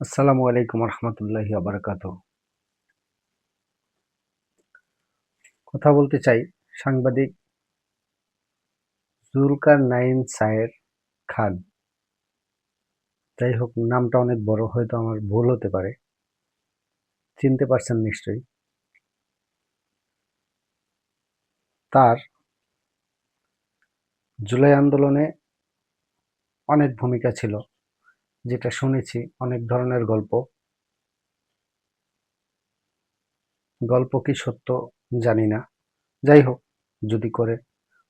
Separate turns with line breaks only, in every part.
আসসালামু আলাইকুম রহমতুল্লাহি আবরকাত কথা বলতে চাই সাংবাদিক জুলকার নাইন সায়ের খান। যাই হোক নামটা অনেক বড়, হয়তো আমার ভুল হতে পারে। চিনতে পারছেন নিশ্চয়ই। তার জুলাই আন্দোলনে অনেক ভূমিকা ছিল। যেটা শুনেছি, অনেক ধরনের গল্প। গল্প কি সত্য জানি না। যাই হোক, যদি করে,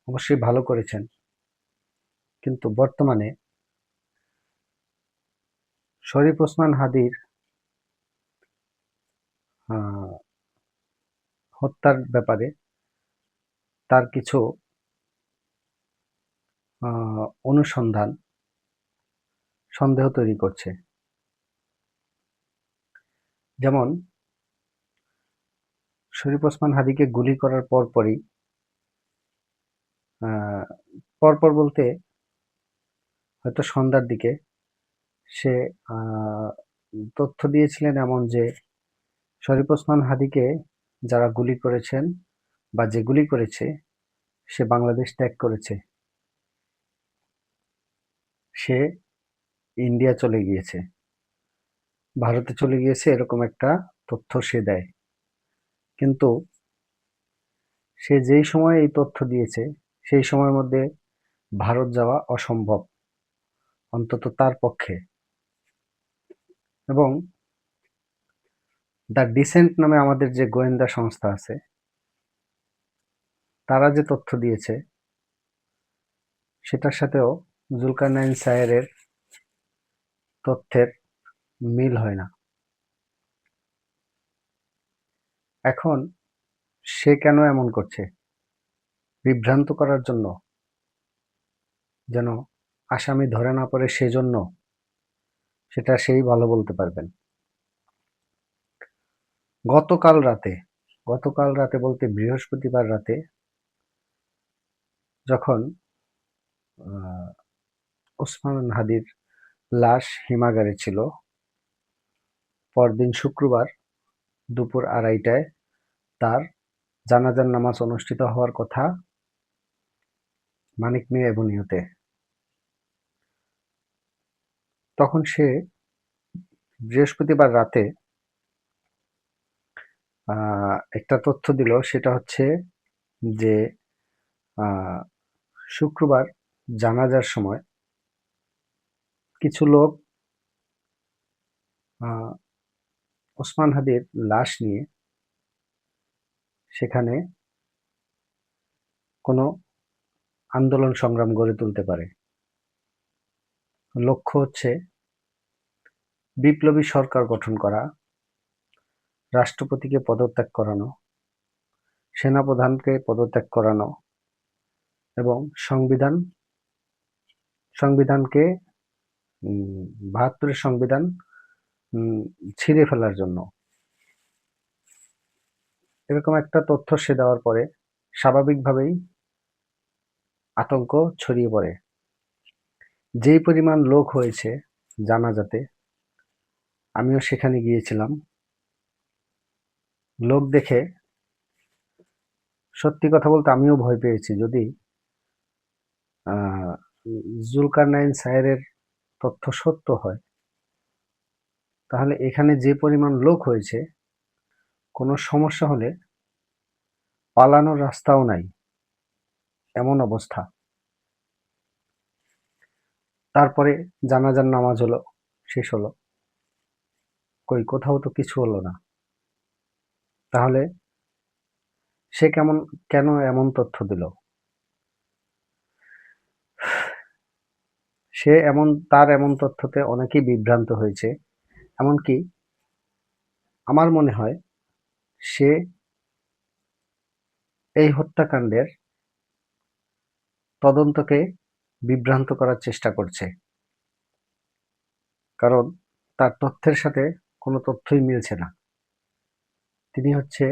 অবশ্যই ভালো করেছেন। কিন্তু বর্তমানে শরীফ ওসমান হাদির হত্যার ব্যাপারে তার কিছু অনুসন্ধান সন্দেহ তৈরি করছে। যেমন, শরীফ ওসমান হাদিকে গুলি করার পরপরই পরপর বলতে হয়তো সন্ধ্যার দিকে সে তথ্য দিয়েছিলেন এমন যে, শরীফ ওসমান হাদিকে যারা গুলি করেছেন বা যে গুলি করেছে, সে বাংলাদেশ ত্যাগ করেছে। সে ইন্ডিয়া চলে গিয়েছে। ভারতে চলে গিয়েছে এরকম একটা তথ্য সে দেয়। কিন্তু সে যেই সময় এই তথ্য দিয়েছে, সেই সময়ের মধ্যে ভারত যাওয়া অসম্ভব, অন্তত তার পক্ষে। এবং দ্য ডিসেন্ট নামে আমাদের যে গোয়েন্দা সংস্থা আছে, তারা যে তথ্য দিয়েছে, সেটার সাথেও জুলকারনাইন সায়েরের তথ্যের মিল হয় না। এখন সে কেন এমন করছে? বিভ্রান্ত করার জন্য? যেন আসামি ধরে না পড়ে সেজন্য? সেটা সেই ভালো বলতে পারবেন। গতকাল রাতে গতকাল রাতে বলতে বৃহস্পতিবার রাতে যখন ওসমান হাদির লাশ হিমাগারে ছিল। পরদিন শুক্রবার দুপুর আড়াইটায় তার জানাজার নামাজ অনুষ্ঠিত হওয়ার কথা মানিক মিয়া এবনিয়তে তখন সে বৃহস্পতিবার রাতে একটা তথ্য দিল, সেটা হচ্ছে যে শুক্রবার জানাজার সময় কিছু লোক ওসমান হাদির লাশ নিয়ে সেখানে কোনো আন্দোলন সংগ্রাম গড়ে তুলতে পারে। লক্ষ্য হচ্ছে বিপ্লবী সরকার গঠন করা, রাষ্ট্রপতিকে পদত্যাগ করানো, সেনাপ্রধানকে পদত্যাগ করানো এবং সংবিধান, সংবিধানকে বাহাত্তরের সংবিধান ছিঁড়ে ফেলার জন্য। এরকম একটা তথ্য সে দেওয়ার পরে স্বাভাবিকভাবেই আতঙ্ক ছড়িয়ে পড়ে। যেই পরিমাণ লোক হয়েছে জানা যাতে আমিও সেখানে গিয়েছিলাম। লোক দেখে সত্যি কথা বলতে আমিও ভয় পেয়েছি। যদি জুলকার নাইন সাহেরের তথ্য সত্য হয়। তাহলে এখানে যে পরিমাণ লোক হয়েছে, কোনো সমস্যা হলে পালানোর রাস্তাও নাই। এমন অবস্থা। তারপরে জানাজার নামাজ হলো, শেষ হলো। কই, কোথাও তো কিছু হলো না। তাহলে সে কেমন, কেন এমন তথ্য দিল? সে এমন, তার এমন তথ্যতে অনেকেই বিভ্রান্ত হয়েছে। এমনকি আমার মনে হয় সে এই হত্যাকাণ্ডের তদন্তকে বিভ্রান্ত করার চেষ্টা করছে। কারণ তার তথ্যের সাথে কোনো তথ্যই মিলছে না। তিনি হচ্ছে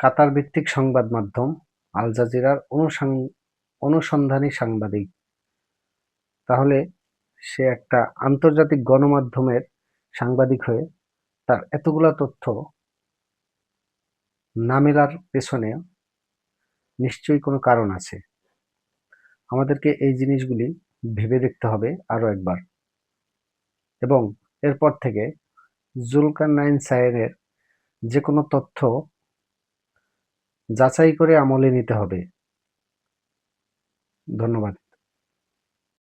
কাতার ভিত্তিক সংবাদ মাধ্যম আল জাজিরার অনুসং, অনুসন্ধানী সাংবাদিক। তাহলে সে একটা আন্তর্জাতিক গণমাধ্যমের সাংবাদিক হয়ে তার এতগুলা তথ্য না মেলার পেছনে নিশ্চয়ই কোনো কারণ আছে। আমাদেরকে এই জিনিসগুলি ভেবে দেখতে হবে আরও একবার। এবং এরপর থেকে জুলকার নাইন সায়েনের যে কোনো তথ্য যাচাই করে আমলে নিতে হবে। ধন্যবাদ।